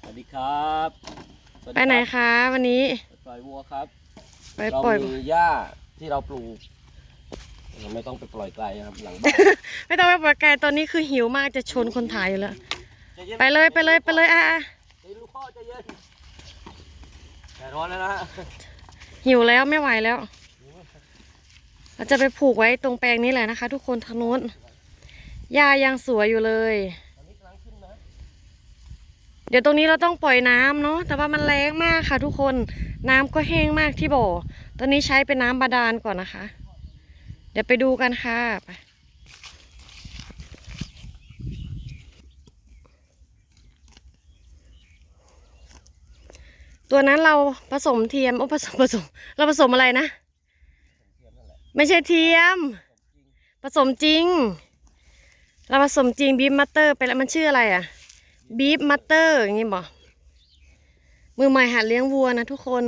สวัสดีครับสวัสไปดีไหนครับคะวันนี้ปล่อยวัวครับ ไปเราปล่อย มีหญ้าที่เราปลูกเราไม่ต้องไปปล่อยไกลนะครับ หลังบ้านไม่ต้องไปปล่อยไกลตอนนี้คือหิวมากจะชนคนถ่ายอยู่แล้ว ใจนไปเลยไปเลยไปเลยอะอะใจลูกพ่อใจเย็นแต่ร้อนแล้วนะหิวแล้วไม่ไหวแล้ว เราจะไปผูกไว้ตรงแปลงนี้แหละนะคะ ทุกคนทางโน้นหญ้ายังสวยอยู่เลย ตอนนี้กำลังขึ้นนะ เดี๋ยวตรงนี้เราต้องปล่อยน้ำเนาะแต่ว่ามันแรงมากค่ะ ทุกคนน้ำก็แห้งมากที่บ่อ ตอนนี้ใช้เป็นน้ำบาดาลก่อนนะคะ เดี๋ยวไปดูกันค่ะไปตัวนั้นเราผสมเทียมโอ้ผสมผสม เราผสมอะไรนะ ไม่ใช่เทียม ผสมจริง เราผสมจริงบีฟมัตเตอร์ไปแล้วมันชื่ออะไรอะ บีฟมัตเตอร์อย่างงี้บอกมือใหม่หัดเลี้ยงวัวนะทุกคน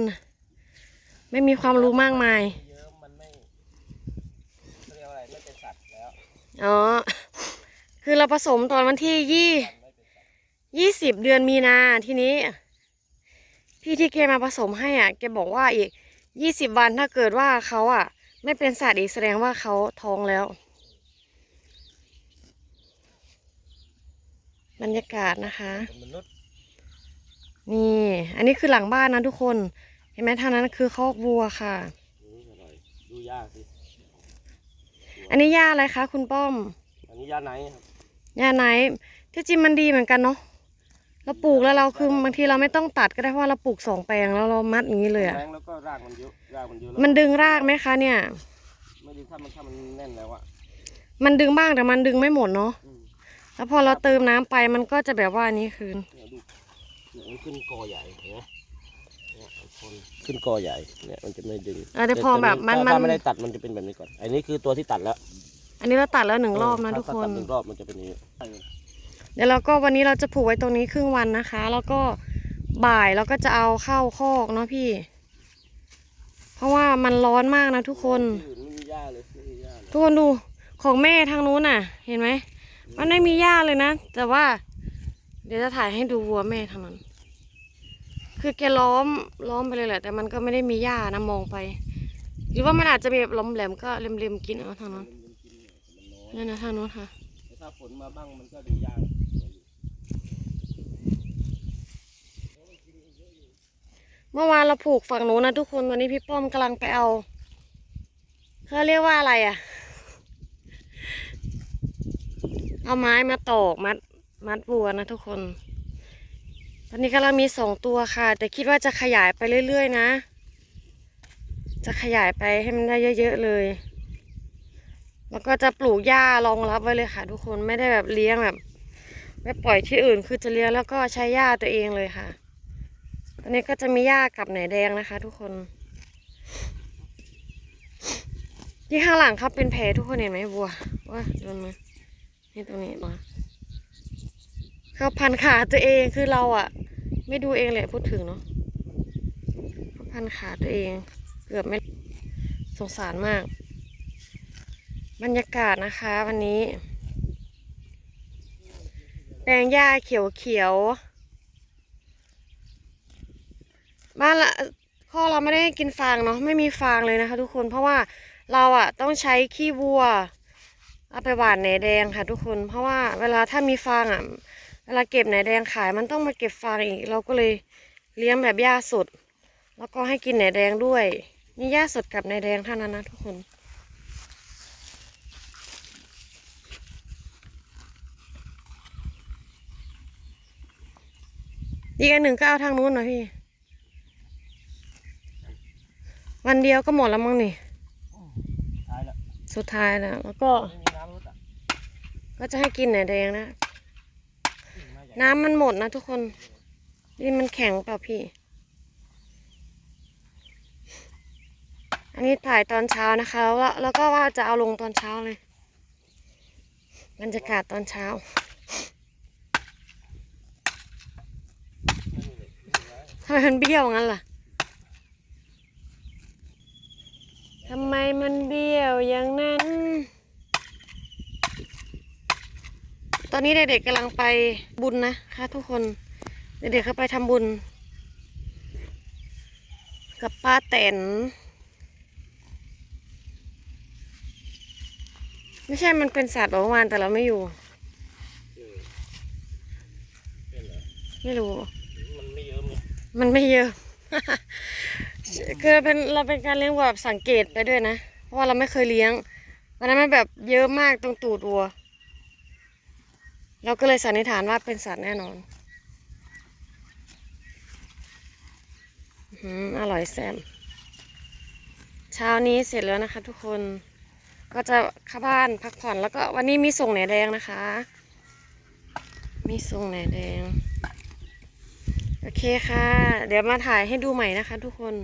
ไม่มีความรู้มากมายเยอะมันไม่เขาเรียกว่าอะไรไม่เป็นสัตว์แล้วอ๋อคือเราผสมตอนวันที่ยี่มันไม่เป็นสัตว์ยี่สิบเดือนมีนาทีนี้ พี่ที่แกมาผสมให้อะแกบอกว่าอีกยี่สิบวันถ้าเกิดว่าเขาอะ ไม่เป็นสัตว์อีกแสดงว่าเขาท้องแล้ว บรรยากาศนะคะเป็นมนุษย์นี่ อันนี้คือหลังบ้านนะทุกคน เห็นไหมทางนั้นคือคอกวัวค่ะอืมอร่อยดูหญ้าสิอันนี้หญ้าอะไรคะคุณป้อม อันนี้หญ้าไหนครับหญ้าไหนที่จริงมันดีเหมือนกันเนาะ เราปลูกแล้วเราคือบางทีเราไม่ต้องตัดก็ได้เพราะว่าเราปลูกสองแปลงแล้วเรามัดอย่างนี้เลยอะแรงแล้วก็รากมันเยอะรากมันเยอะแล้วมันดึงรากไหมคะเนี่ย ไม่ดีถ้ามันถ้ามันแน่นแล้วอะมันดึงบ้างแต่มันดึงไม่หมดเนาะ อืม แล้วพอเราเติมน้ำไปมันก็จะแบบว่านี้คืน เนี่ยดูเนี่ยมันขึ้นกอใหญ่เห็นไหมเนี่ยมันคนขึ้นกอใหญ่เนี่ยมันจะไม่ดึงเออแต่พอแบบมันถ้ามัน ถ้าไม่ได้ตัดมันจะเป็นแบบนี้ก่อนอันนี้คือตัวที่ตัดแล้วอันนี้เราตัดแล้วหนึ่งรอบนะเถ้าทุกคนตัดหนึ่งรอบมันจะเป็นอย่างนี้เดี๋ยวเราก็วันนี้เราจะผูกไว้ตรงนี้ครึ่งวันนะคะ แล้วก็บ่ายเราก็จะเอาเข้าคอกเนาะพี่ เพราะว่ามันร้อนมากนะทุกคน ที่อื่นไม่มีหญ้าเลยไม่มีหญ้าเลยทุกคนดูของแม่ทางนู้นน่ะ เห็นไหม มันไม่มีหญ้าเลยนะ แต่ว่า เดี๋ยวจะถ่ายให้ดูวัวแม่ทางนั้น คือแกล้อมล้อมไปเลยแหละ แต่มันก็ไม่ได้มีหญ้านะมองไป หรือว่ามันอาจจะมีแบบล้อมแหลมก็เล็มๆกินเอาทางนั้นมันกินเนี่ยมันน้อยนั่นนะทางนู้นค่ะถ้าฝนมาบ้างมันก็ดูหญ้าเมื่อวานเราผูกฝั่งนู้นนะทุกคนวันนี้พี่ป้อมกำลังไปเอาเขาเรียกว่าอะไรอะ่ะ เอาไม้มาตอกมัดมัดวัวนะทุกคน ตอนนี้กำลังมีสองตัวค่ะ แต่คิดว่าจะขยายไปเรื่อย ๆ นะ จะขยายไปให้มันได้เยอะ ๆ เลย แล้วก็จะปลูกหญ้ารองรับไว้เลยค่ะ ทุกคนไม่ได้แบบเลี้ยงแบบไม่ปล่อยที่อื่นคือจะเลี้ยงแล้วก็ใช้หญ้าตัวเองเลยค่ะ ตอนนี้ก็จะมีหญ้ากับไหนแดงนะคะ ทุกคนที่ข้างหลังครับเป็นแผลทุกคนเห็นไหมวัวว่าโดนมา นี่ตรงนี้มาเขาพันขาตัวเองคือเราอะไม่ดูเองเลยพูดถึงเนาะเขาพันขาตัวเอง เกือบไม่สงสารมาก บรรยากาศนะคะวันนี้แปลงหญ้าเขียวเขียวๆบ้านละข้อเราไม่ได้กินฟางเนาะไม่มีฟางเลยนะคะ ทุกคนเพราะว่าเราอะต้องใช้ขี้วัว เอาไปหว่านแหนแดงค่ะ ทุกคน เพราะว่าเวลาถ้ามีฟางอะเวลาเก็บแหนแดงขายมันต้องมาเก็บฟางอีก เราก็เลยเลี้ยงแบบหญ้าสด แล้วก็ให้กินแหนแดงด้วยนี่หญ้าสดกับแหนแดงเท่านั้นนะทุกคนอีกอันหนึ่งก็เอาทางนู้นหน่อยพี่ วันเดียวก็หมดแล้วมั้งนี่ท้ายแล้วสุดท้ายแล้วแล้วก็ ไม่มีน้ำรดอะ ก็จะให้กินแหนแดงนะ น้ำมันหมดนะทุกคนนี่มันแข็งเปล่าพี่ อันนี้ถ่ายตอนเช้านะคะแล้วแล้วก็ว่าจะเอาลงตอนเช้าเลยบรรยากาศตอนเช้าทำไมมันเบี้ยวงั้นล่ะทำไมมันเบี้ยวอย่างนั้น ตอนนี้เด็กๆกำลังไปบุญนะคะทุกคน เด็กๆเขาไปทำบุญ กับป้าแตน ไม่ใช่มันเป็นสัตว์บอกเมื่อวานแต่เราไม่อยู่ ไม่รู้ มันไม่เยอะมันไม่เยอะคือเป็นเราเป็นการเลี้ยงวัวแบบสังเกตไปด้วยนะ เพราะว่าเราไม่เคยเลี้ยงวันนั้นมันแบบเยอะมากตรงตูดวัว เราก็เลยสันนิษฐานว่าเป็นสัตว์แน่นอนอื้อหืออร่อยแซม เช้านี้เสร็จแล้วนะคะทุกคน ก็จะเข้าบ้านพักผ่อนแล้วก็วันนี้มีส่งแหนแดงนะคะ มีส่งแหนแดง โอเคค่ะ เดี๋ยวมาถ่ายให้ดูใหม่นะคะทุกคน